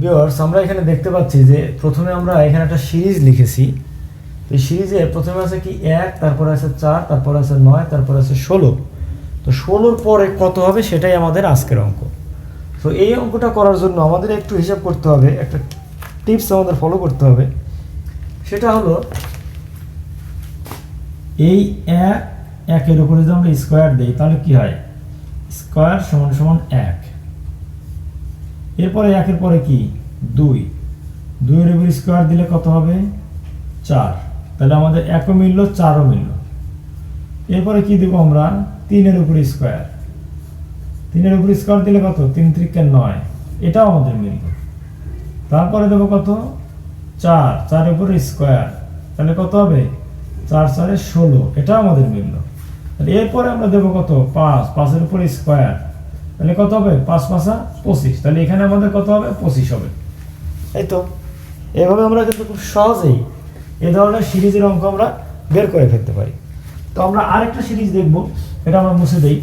Viewers আমরা এখানে দেখতে পাচ্ছি যে প্রথমে আমরা এখানে একটা সিরিজ লিখেছি। তো এই সিরিজে প্রথমে আছে কি এক, তারপরে আছে চার, তারপরে আছে নয়, তারপরে আছে ষোলো। তো ষোলোর পরে কত হবে সেটাই আমাদের আজকের অঙ্ক। তো এই অঙ্কটা করার জন্য আমাদের একটু হিসাব করতে হবে, একটা টিপস আমাদের ফলো করতে হবে। সেটা হলো, এই এক, একের উপরে যদি আমরা স্কোয়ার দিই, তাহলে কি হয়? স্কোয়ার সমান সমান এক। এরপরে একের পরে কি? দুই। দুইয়ের উপর স্কোয়ার দিলে কত হবে? চার। তাহলে আমাদের একও মিললো, চারও মিললো। এরপরে কি দেবো আমরা? তিনের উপর স্কোয়ার তিনের উপর স্কোয়ার দিলে কত? তিন ত্রিকে নয়। এটাও আমাদের মিলল। তারপরে দেবো কত? চার। চারের উপরে স্কোয়ার তাহলে কত হবে? চার চারে ষোলো। এটাও আমাদের মিলল। তাহলে এরপরে আমরা দেবো কত? পাঁচ। পাঁচের উপরে স্কোয়ার তাহলে কত হবে? পাঁচ পাঁচা পঁচিশ। তাহলে এখানে আমাদের কত হবে? পঁচিশ হবে। এই তো। এভাবে আমরা কিন্তু খুব সহজেই এ ধরনের সিরিজের অঙ্ক আমরা বের করে ফেলতে পারি। তো আমরা আরেকটা সিরিজ দেখব, এটা আমরা মুছে দেই।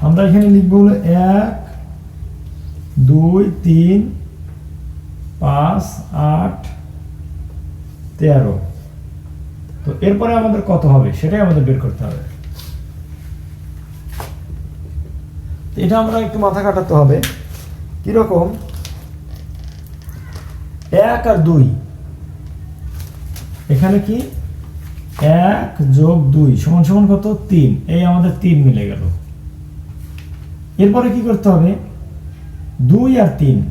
আমরা এখানে লিখব হলো এক, দুই, তিন, পাঁচ, আট, তেরো। তো এরপরে আমাদের কত হবে? সেটাই আমাদের বের করতে হবে। এটা আমরা একটু মাথা কাটাতে হবে। কীরকম? এক আর দুই। এখানে কি? এক যোগ দুই সমান সমান কত? তিন। এই আমাদের তিন মিলে গেল। এরপরে কি করতে হবে? দুই আর তিন।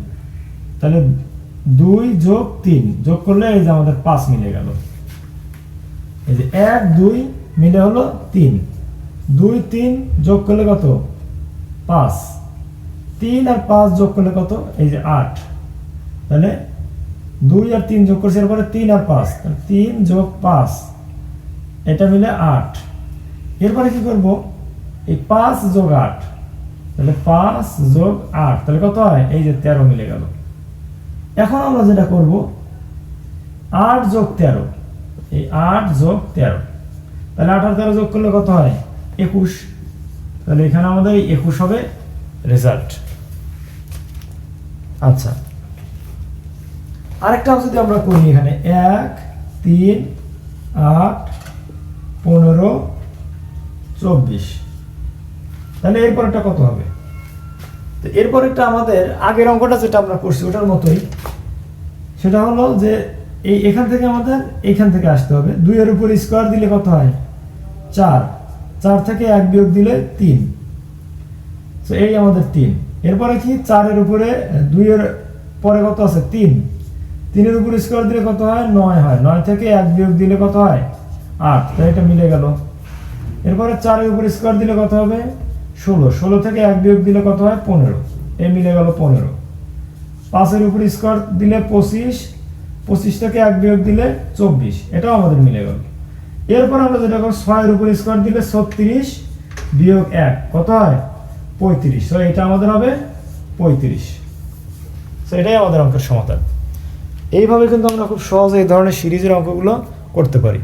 তাহলে দুই যোগ তিন। যোগ করলে এই যে আমাদের পাঁচ মিলে গেল। এই যে এক, দুই, মিলে হলো তিন। দুই, তিন যোগ করলে কত? পাঁচ। তিন আর পাঁচ যোগ করলে কত? এই যে আট। তাহলে দুই আর তিন যোগ করছে এরপরে তিন আর পাঁচ। তিন যোগ পাঁচ, এটা মিলে আট। এরপরে কি করব? এই পাঁচ যোগ আট। তাহলে পাঁচ যোগ আট। তাহলে কত হয়? এই যে তেরো মিলে গেল। এখন আমরা যেটা করব, আট যোগ তেরো। এই আট যোগ তেরো। তাহলে আট আর তেরো যোগ করলে কত হয়? একুশ। তাহলে এখানে আমাদের একুশ হবে রেজাল্ট আচ্ছা। আরেকটা যদি আমরা করি এখানে, এক, তিন, আট, পনেরো, চব্বিশ। তাহলে এরপরেরটা কত হবে? তো এরপরেরটা আমাদের আগের অঙ্কটা যেটা আমরা করছি ওটার মতোই, সেটা হলো যে এই এখান থেকে আমাদের এইখান থেকে আসতে হবে। দুইয়ের উপর স্কোয়ার দিলে কত হয়? চার। চার থেকে এক বিয়োগ দিলে তিন। তো এই আমাদের তিন। এরপরে কি? চারের উপরে, দুইয়ের পরে কত আছে? তিন। তিনের উপর স্কোয়ার দিলে কত হয়? নয় হয়। নয় থেকে এক বিয়োগ দিলে কত হয়? আট। তাই এটা মিলে গেল। এরপরে চারের উপর স্কোয়ার দিলে কত হবে? ষোলো। ষোলো থেকে এক বিয়োগ দিলে কত হয়? পনেরো। এ মিলে গেল পনেরো। পাঁচের উপর স্কোয়ার দিলে পঁচিশ। পঁচিশ থেকে এক বিয়োগ দিলে চব্বিশ, এটাও আমাদের মিলে গেল। এরপর আমরা যেটা করব, ছয়ের উপর স্কোয়ার দিলে ছত্রিশ বিয়োগ এক, কত হয়? পঁয়ত্রিশ। তো এটা আমাদের হবে পঁয়ত্রিশ। তো এটাই আমাদের অঙ্কের সমাধান। এইভাবে কিন্তু আমরা খুব সহজে এই ধরনের সিরিজের অঙ্কগুলো করতে পারি।